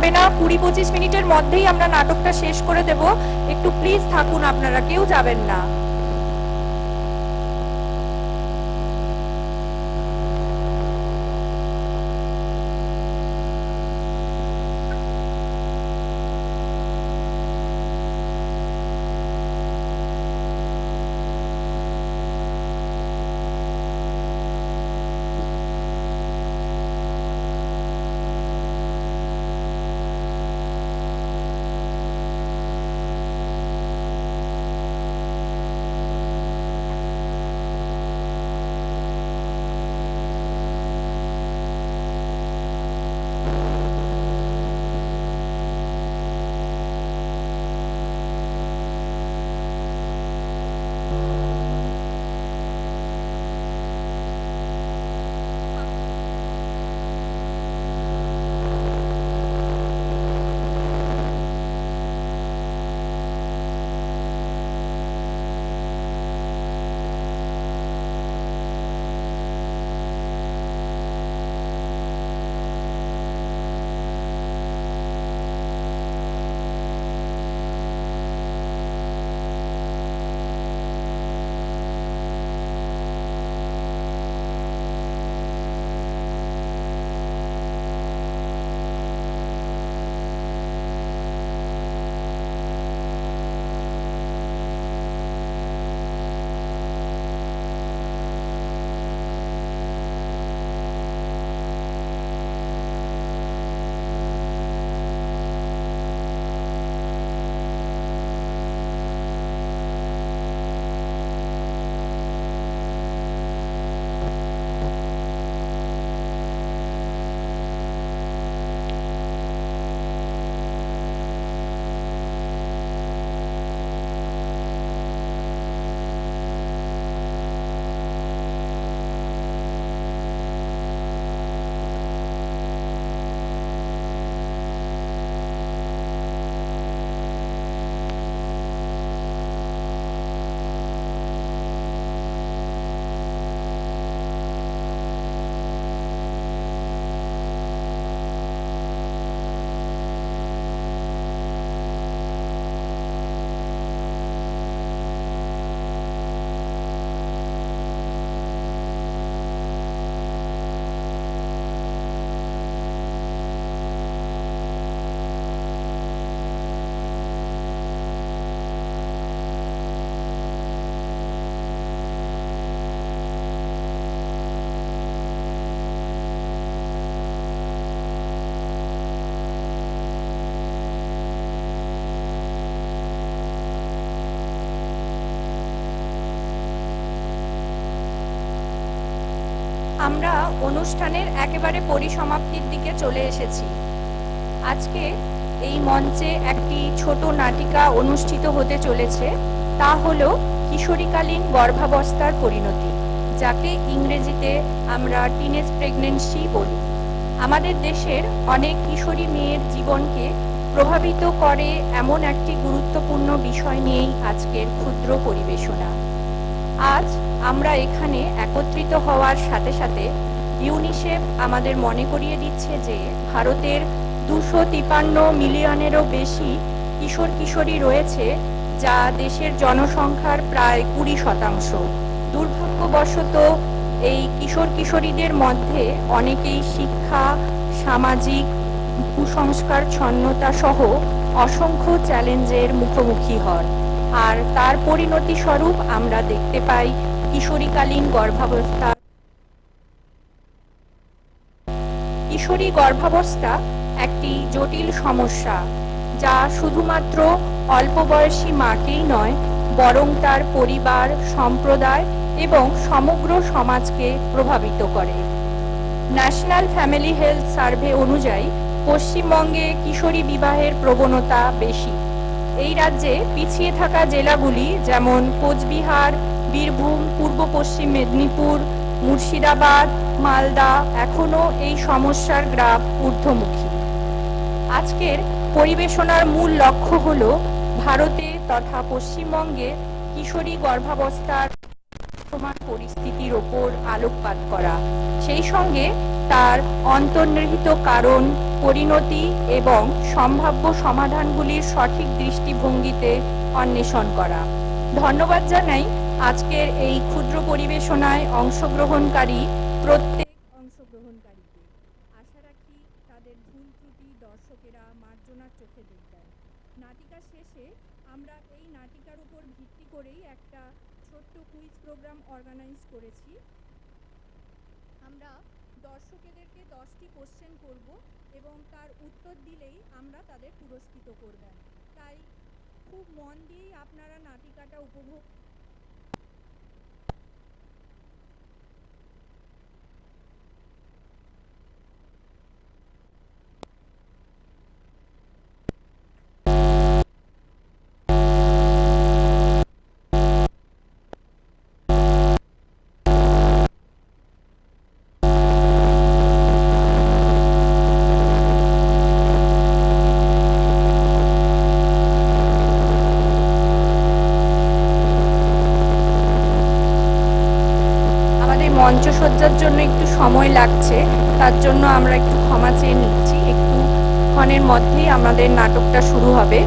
লাগবে না। কুড়ি পঁচিশ মিনিটের মধ্যেই আমরা নাটকটা শেষ করে দেব। একটু প্লিজ থাকুন আপনারা, কেউ যাবেন না। আমরা অনুষ্ঠানের একেবারে পরিসমাপ্তির দিকে চলে এসেছি। আজকে এই মঞ্চে একটি ছোট নাটিকা অনুষ্ঠিত হতে চলেছে, তা হলো কিশোরীকালীন গর্ভাবস্থার পরিণতি, যাকে ইংরেজিতে আমরা টিনেজ প্রেগনেন্সি বলি। আমাদের দেশের অনেক কিশোরী মেয়ের জীবনকে প্রভাবিত করে এমন একটি গুরুত্বপূর্ণ বিষয় নিয়েই আজকের ক্ষুদ্র পরিবেশনা। আজ আমরা এখানে একত্রিত হওয়ার সাথে সাথে ইউনিসেফ আমাদের মনে করিয়ে দিচ্ছে যে ভারতের দুশো তিপান্ন মিলিয়নেরও বেশি কিশোর কিশোরী রয়েছে যা দেশের জনসংখ্যার প্রায় কুড়ি শতাংশ। দুর্ভাগ্যবশত এই কিশোর কিশোরীদের মধ্যে অনেকেই শিক্ষা, সামাজিক কুসংস্কার ছন্নতা সহ অসংখ্য চ্যালেঞ্জের মুখোমুখি হন। আর তার পরিণতি স্বরূপ আমরা দেখতে পাই কিশোরীকালীন গর্ভাবস্থা। কিশোরী গর্ভাবস্থা একটি জটিল সমস্যা, যা শুধুমাত্র অল্প বয়সী মাকেই নয়, বরং তার পরিবার, সম্প্রদায় এবং সমগ্র সমাজকে প্রভাবিত করে। ন্যাশনাল ফ্যামিলি হেলথ সার্ভে অনুযায়ী পশ্চিমবঙ্গে কিশোরী বিবাহের প্রবণতা বেশি। এই রাজ্যে পিছিয়ে থাকা জেলাগুলি যেমন কোচবিহার, বীরভূম, পূর্ব পশ্চিম মেদিনীপুর, মুর্শিদাবাদ, মালদা এখনও এই সমস্যার গ্রাফ ঊর্ধ্বমুখী। আজকের পরিবেশনার মূল লক্ষ্য হল ভারতে তথা পশ্চিমবঙ্গে কিশোরী গর্ভাবস্থার বর্তমান পরিস্থিতির ওপর আলোকপাত করা। সেই সঙ্গে তার অন্তর্নিহিত কারণ পরিণতি এবং সম্ভাব্য সমাধানগুলির সঠিক দৃষ্টিভঙ্গিতে অন্বেষণ করা। ধন্যবাদ জানাই আজকের এই ক্ষুদ্র পরিবেশনায় অংশগ্রহণকারী প্রত্যেক অংশগ্রহণকারীকে। আশা রাখি তাদের ভুল ত্রুটি দর্শকেরা মার্জনার চোখে দেখবেন। নাটিকা শেষে আমরা এই নাটিকার উপর ভিত্তি করেই একটা ছোট্ট কুইজ প্রোগ্রাম অর্গানাইজ করেছি। আমরা দর্শকেদেরকে দশটি কোশ্চেন করব এবং তার উত্তর দিলেই আমরা তাদের পুরস্কৃত করব। তাই খুব মন দিয়েই আপনারা নাটিকাটা উপভোগ আমাদের মঞ্চসজ্জার জন্য একটু সময় লাগছে, তার জন্য আমরা একটু ক্ষমা চেয়ে নিচ্ছি। একটু ক্ষণের মধ্যেই আমাদের নাটকটা শুরু হবে।